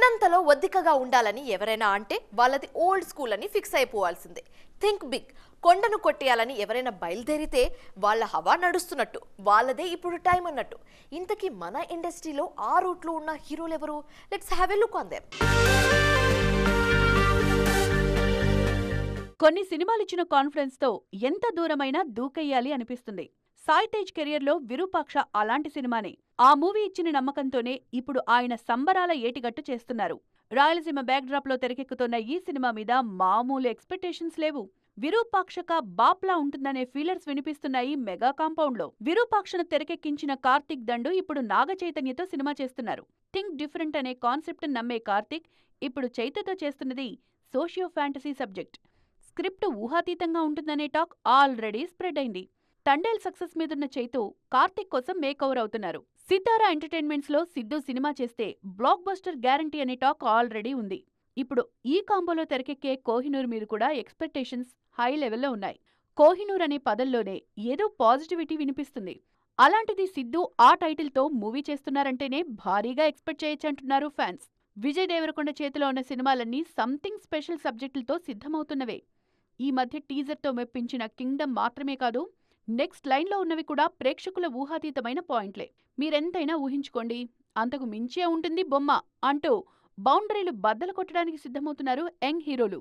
ఉన్నంతలో ఒద్దికగా ఉండాలని ఎవరైనా అంటే వాళ్ళది ఓల్డ్ స్కూల్ అని ఫిక్స్ అయిపోవాల్సిందే. Think big. కొండను కొట్టేయాలని ఎవరైనా బయలుదేరితే వాళ్ళ హవా నడుస్తున్నట్టు వాళ్ళదే ఇప్పుడు టైం అన్నట్టు. ఇంతకీ మన ఇండస్ట్రీలో ఆ రూట్లో ఉన్న హీరోలు ఎవరు? Let's have a look on them. కొన్ని సినిమాలు ఇచ్చిన కాన్ఫిడెన్స్తో ఎంత దూరమైనా దూకెయ్యాలి అనిపిస్తుంది. సాయి తేజ్ కెరియర్లో విరూపాక్ష అలాంటి సినిమానే. ఆ మూవీ ఇచ్చిన నమ్మకంతోనే ఇప్పుడు ఆయన సంబరాల ఏటిగట్టు చేస్తున్నారు. రాయలసీమ బ్యాక్డ్రాప్లో తెరకెక్కుతున్న ఈ సినిమా మీద మామూలు ఎక్స్పెక్టేషన్స్ లేవు. విరూపాక్షక బాప్లా ఉంటుందనే ఫీలర్స్ వినిపిస్తున్నాయి మెగా కాంపౌండ్లో. విరూపాక్షను తెరకెక్కించిన కార్తిక్ దండు ఇప్పుడు నాగ చైతన్యతో సినిమా చేస్తున్నారు. థింక్ డిఫరెంట్ అనే కాన్సెప్ట్ నమ్మే కార్తిక్ ఇప్పుడు చైతతో చేస్తున్నది సోషియో ఫ్యాంటసీ సబ్జెక్ట్. స్క్రిప్ట్ ఊహాతీతంగా ఉంటుందనే టాక్ ఆల్రెడీ స్ప్రెడ్ అయింది. తండేల్ సక్సెస్ మీదున్న చైతు కార్తిక్ కోసం మేకవర్ అవుతున్నారు. సితారా ఎంటర్టైన్మెంట్స్లో సిద్ధు సినిమా చేస్తే బ్లాక్ బస్టర్ గ్యారంటీ అనే టాక్ ఆల్రెడీ ఉంది. ఇప్పుడు ఈ కాంబోలో తెరకెక్కే కోహినూర్ మీద కూడా ఎక్స్పెక్టేషన్స్ హై లెవెల్లో ఉన్నాయి. కోహినూర్ అనే పదంలోనే ఏదో పాజిటివిటీ వినిపిస్తుంది. అలాంటిది సిద్ధు ఆ టైటిల్తో మూవీ చేస్తున్నారంటేనే భారీగా ఎక్స్పెక్ట్ చేయొచ్చంటున్నారు ఫ్యాన్స్. విజయ్ దేవరకొండ చేతిలో ఉన్న సినిమాలన్నీ సంథింగ్ స్పెషల్ సబ్జెక్టులతో సిద్ధమవుతున్నవే. ఈ మధ్య టీజర్తో మెప్పించిన కింగ్డమ్ మాత్రమే కాదు నెక్స్ట్ లైన్లో ఉన్నవి కూడా ప్రేక్షకుల ఊహాతీతమైన పాయింట్లే. మీరెంతైనా ఊహించుకోండి అంతకు మించే ఉంటుంది బొమ్మ అంటూ బౌండరీలు బద్దలు కొట్టడానికి సిద్ధమవుతున్నారు యంగ్ హీరోలు.